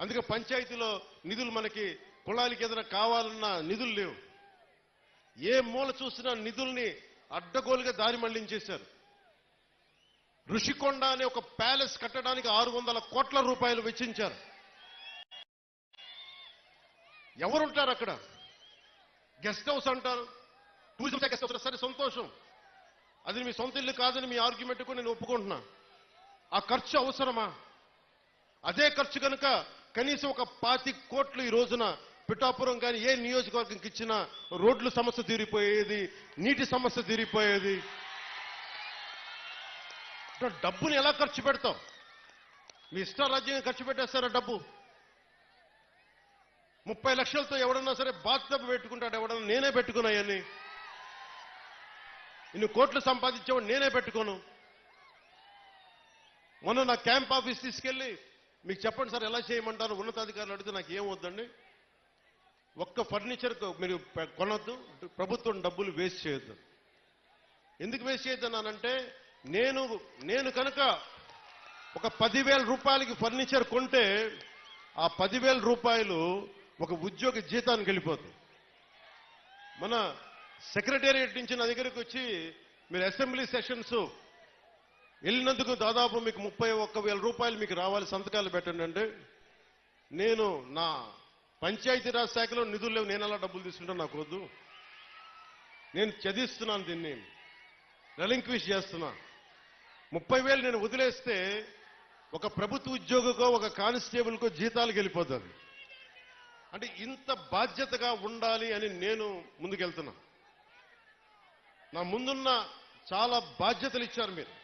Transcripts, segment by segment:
అందుకే పంచాయతీలో నిధులు మనకి కులాలకి ఏదైనా కావాలన్నా నిధులు లేవు. ఏ మూల చూసినా నిధుల్ని అడ్డగోలుగా దారి మళ్ళించేశారు. ఋషికొండ అనే ఒక ప్యాలెస్ కట్టడానికి ఆరు వందల కోట్ల రూపాయలు వెచ్చించారు. ఎవరుంటారు అక్కడ? గెస్ట్ హౌస్ అంటారు. టూరిజం గెస్ట్ హౌస్ సరే సంతోషం. అది మీ సొంత ఇల్లు కాదని మీ ఆర్గ్యుమెంట్కు నేను ఒప్పుకుంటున్నా. ఆ ఖర్చు అవసరమా? అదే ఖర్చు కనుక కనీసం ఒక పాతి కోట్లు ఈ రోజున పిఠాపురం కానీ ఏ నియోజకవర్గంకి ఇచ్చినా రోడ్లు సమస్య తీరిపోయేది నీటి సమస్య తీరిపోయేది. డబ్బుని ఎలా ఖర్చు పెడతాం? మీ ఇష్టారాజ్యంగా ఖర్చు పెట్టేస్తారా డబ్బు? ముప్పై లక్షలతో ఎవడన్నా సరే బాధ్యత పెట్టుకుంటాడు ఎవడన్నా నేనే పెట్టుకున్నాయని ఇన్ని కోట్లు సంపాదించేవాడు నేనే పెట్టుకోను. మొన్న నా క్యాంప్ ఆఫీస్ తీసుకెళ్ళి మీకు చెప్పండి సార్ ఎలా చేయమంటారు? ఉన్నతాధికారులు అడిగితే నాకు ఏం వద్దండి? ఒక్క ఫర్నిచర్ మీరు కొనద్దు కొనొద్దు. ప్రభుత్వం డబ్బులు వేస్ట్ చేయొద్దు. ఎందుకు వేస్ట్ చేయొద్దన్నానంటే నేను నేను కనుక ఒక పదివేల రూపాయలకి ఫర్నిచర్ కొంటే ఆ పదివేల రూపాయలు ఒక ఉద్యోగి జీతానికి వెళ్ళిపోతుంది మన సెక్రటేరియట్ నుంచి నా దగ్గరికి వచ్చి మీరు అసెంబ్లీ సెషన్స్ వెళ్ళినందుకు దాదాపు మీకు ముప్పై ఒక్క వేల రూపాయలు మీకు రావాలి సంతకాలు పెట్టండి అంటే నేను నా పంచాయతీరాజ్ శాఖలో నిధులు లేవు నేను అలా డబ్బులు తీసుకుంటాను నాకు వద్దు. నేను చదివిస్తున్నాను దీన్ని రెలింక్విష్ చేస్తున్నా. ముప్పై వేలు నేను వదిలేస్తే ఒక ప్రభుత్వ ఉద్యోగికో ఒక కానిస్టేబుల్కో జీతాలకు వెళ్ళిపోతుంది అంటే ఇంత బాధ్యతగా ఉండాలి అని నేను ముందుకెళ్తున్నా. నా ముందున్న చాలా బాధ్యతలు ఇచ్చారు మీరు.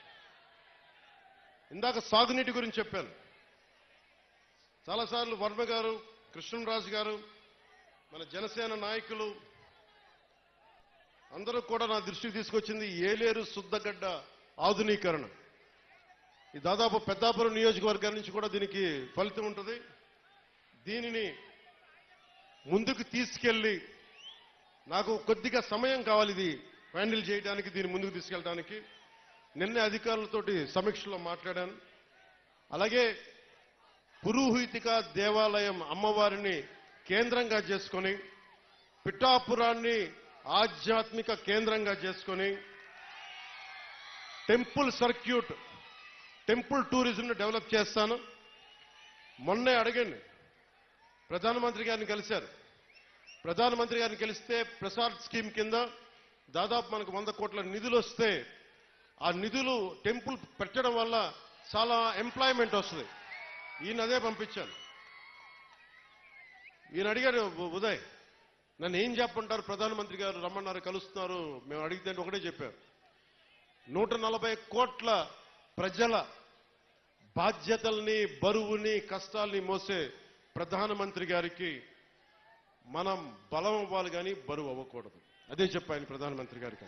ఇందాక సాగునీటి గురించి చెప్పాను. చాలాసార్లు వర్మ గారు కృష్ణరాజు గారు మన జనసేన నాయకులు అందరూ కూడా నా దృష్టికి తీసుకొచ్చింది ఏలేరు శుద్ధగడ్డ ఆధునీకరణ. ఈ దాదాపు పెద్దాపురం నియోజకవర్గం నుంచి కూడా దీనికి ఫలితం ఉంటుంది. దీనిని ముందుకు తీసుకెళ్ళి నాకు కొద్దిగా సమయం కావాలి ఇది హ్యాండిల్ చేయడానికి దీన్ని ముందుకు తీసుకెళ్ళడానికి. నిన్నే అధికారులతోటి సమీక్షలో మాట్లాడాను. అలాగే పురోహితిక దేవాలయం అమ్మవారిని కేంద్రంగా చేసుకొని పిఠాపురాన్ని ఆధ్యాత్మిక కేంద్రంగా చేసుకొని టెంపుల్ సర్క్యూట్ టెంపుల్ టూరిజంను డెవలప్ చేస్తాను. మొన్నే అడగండి. ప్రధానమంత్రి గారిని కలిశారు. ప్రధానమంత్రి గారిని కలిస్తే ప్రసాద్ స్కీమ్ కింద దాదాపు మనకు వంద కోట్ల నిధులు వస్తే ఆ నిధులు టెంపుల్ పెట్టడం వల్ల చాలా ఎంప్లాయ్మెంట్ వస్తుంది. ఈయన అదే పంపించాను ఈయన అడిగారు ఉదయ్ నన్ను ఏం చెప్పంటారు ప్రధానమంత్రి గారు రమ్మన్నారు కలుస్తున్నారు. మేము అడిగితే ఒకటే చెప్పారు. నూట నలభై కోట్ల ప్రజల బాధ్యతల్ని బరువుని కష్టాల్ని మోసే ప్రధానమంత్రి గారికి మనం బలం అవ్వాలి కానీ బరువు అవ్వకూడదు. అదే చెప్పాను ప్రధానమంత్రి గారికి.